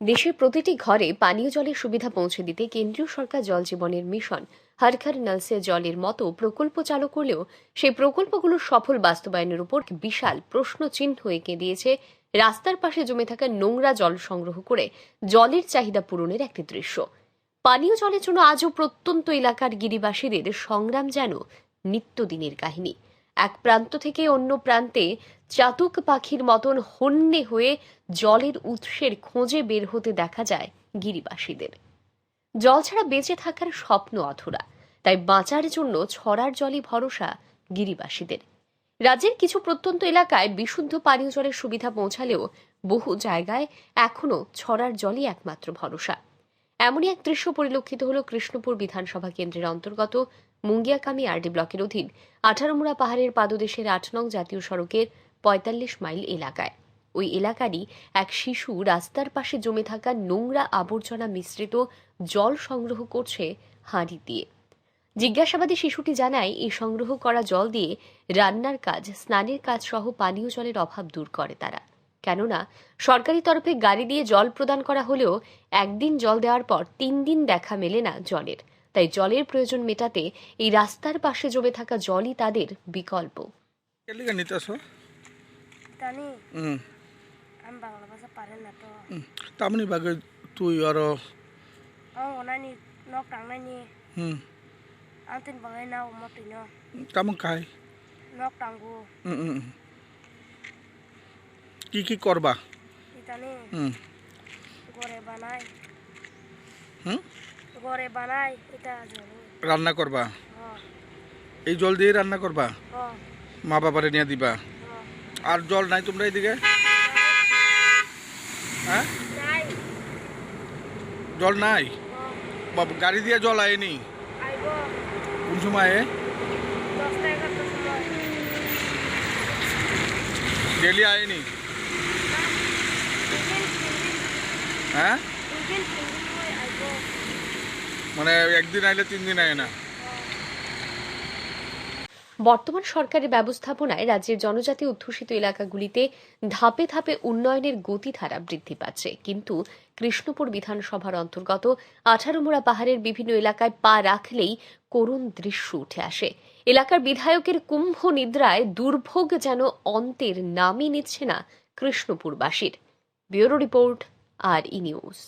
দেশের প্রতিটি ঘরে পানীয় জলের সুবিধা পৌঁছে দিতে কেন্দ্রীয় সরকার জল জীবনের মিশন। হর ঘর নলসে জলের মতো প্রকল্প চালু করলেও সেই প্রকল্পগুলোর সফল বাস্তবায়নের উপর বিশাল প্রশ্ন চিহ্ন এঁকে দিয়েছে রাস্তার পাশে জমে থাকা নোংরা জল সংগ্রহ করে জলের চাহিদা পূরণের একটি দৃশ্য। পানীয় জলের জন্য আজও প্রত্যন্ত এলাকার গিরিবাসীদের সংগ্রাম যেন নিত্যদিনের কাহিনী। এক প্রান্ত থেকে অন্য প্রান্তে চাতুক পাখির মতন হন্যে হয়ে জলের উৎসের খোঁজে বের হতে দেখা যায় গিরিবাসীদের। জল ছাড়া বেঁচে থাকার স্বপ্ন অধুরা, তাই বাঁচার জন্য ছড়ার জলই ভরসা গিরিবাসীদের। রাজ্যের কিছু প্রত্যন্ত এলাকায় বিশুদ্ধ পানীয় জলের সুবিধা পৌঁছালেও বহু জায়গায় এখনও ছড়ার জলই একমাত্র ভরসা। এমনই এক দৃশ্য পরিলক্ষিত হল কৃষ্ণপুর বিধানসভা কেন্দ্রের অন্তর্গত মুঙ্গিয়াকামি আরডি ব্লকের অধীন আঠারোমুড়া পাহাড়ের পাদদেশের আট নং জাতীয় সড়কের পঁয়তাল্লিশ মাইল এলাকায়। ওই এলাকারই এক শিশু রাস্তার পাশে জমে থাকা নোংরা আবর্জনা মিশ্রিত জল সংগ্রহ করছে হাঁড়ি দিয়ে। জিজ্ঞাসাবাদে শিশুটি জানায়, এই সংগ্রহ করা জল দিয়ে রান্নার কাজ, স্নানের কাজ সহ পানীয় জলের অভাব দূর করে তারা। কেননা সরকারি তরফে গাড়ি দিয়ে জল প্রদান করা হলেও একদিন জল দেওয়ার পর তিন দিন দেখা মেলে না জলের। তাই জলের প্রয়োজন মেটাতে এই রাস্তার পাশে জমে থাকা জলই তাদের বিকল্প। কেলিকা নিতে আসো। জানি হুম। আমি বাংলা ভাষা পারে না তো। তামনি বাগে তুই আর হুম। খাই। হুম হুম। কি কি করবা? হুম। রান্না করবা? এই জল দিয়ে রান্না করবা? মা বাবারে নিয়ে দিবা? আর জল নাই তোমরা এদিকে? হ্যাঁ? জল নাই? গাড়ি দিয়ে জল আয়নি? কোন সময় ডেলি আয়নি তিন দিন হ্যাঁ? মানে একদিন আইলে তিন দিন আয় না? বর্তমান সরকারের ব্যবস্থাপনায় রাজ্যের জনজাতি অধ্যুষিত এলাকাগুলিতে ধাপে ধাপে উন্নয়নের গতিধারা বৃদ্ধি পাচ্ছে। কিন্তু কৃষ্ণপুর বিধানসভার অন্তর্গত আঠারোমোড়া পাহাড়ের বিভিন্ন এলাকায় পা রাখলেই করুণ দৃশ্য উঠে আসে। এলাকার বিধায়কের কুম্ভ নিদ্রায় দুর্ভোগ যেন অন্তের নামই নিচ্ছে না কৃষ্ণপুরবাসীর। Bureau report আর ই নিউজ